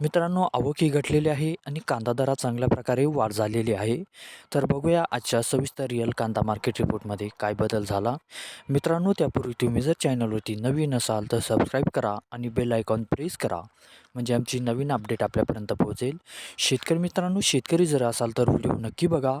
मित्रांनो अवोकी घटलेली आहे आणि कांदा दरात चांगल्या प्रकारे वाढ झालेली आहे. तर बघूया आजच्या सविस्तर रिअल कांदा मार्केट रिपोर्टमध्ये काय बदल झाला. मित्रांनो त्यापूर्वी तुम्ही जर चॅनलवरती नवीन असाल तर सबस्क्राईब करा आणि बेल आयकॉन प्रेस करा. म्हणजे आमची नवीन अपडेट आपल्यापर्यंत पोहोचेल. शेतकरी मित्रांनो शेतकरी जर असाल तर व्हिडिओ नक्की बघा.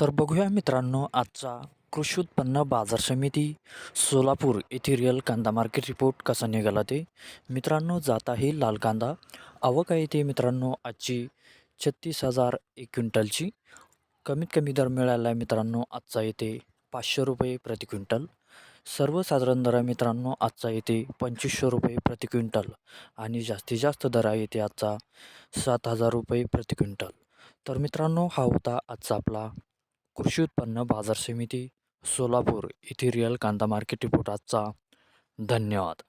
तर बघूया मित्रांनो आजचा कृषी उत्पन्न बाजार समिती सोलापूर येथे रिअल कांदा मार्केट रिपोर्ट कसा निघाला ते? मित्रांनो जात आहे लाल कांदा. आवक आहे ते मित्रांनो आजची छत्तीस हजार एक क्विंटलची. कमीत कमी दर मिळाला आहे मित्रांनो आजचा येते पाचशे रुपये प्रति क्विंटल. सर्वसाधारण दर आहे मित्रांनो आजचा येते पंचवीसशे रुपये प्रति क्विंटल. आणि जास्तीत जास्त दर आहे येते आजचा सात हजार रुपये प्रति क्विंटल. तर मित्रांनो हा होता आजचा आपला कृषी उत्पन्न बाजार समिती सोलापूर येथे रिअल कांदा मार्केट रिपोर्ट आजचा. धन्यवाद.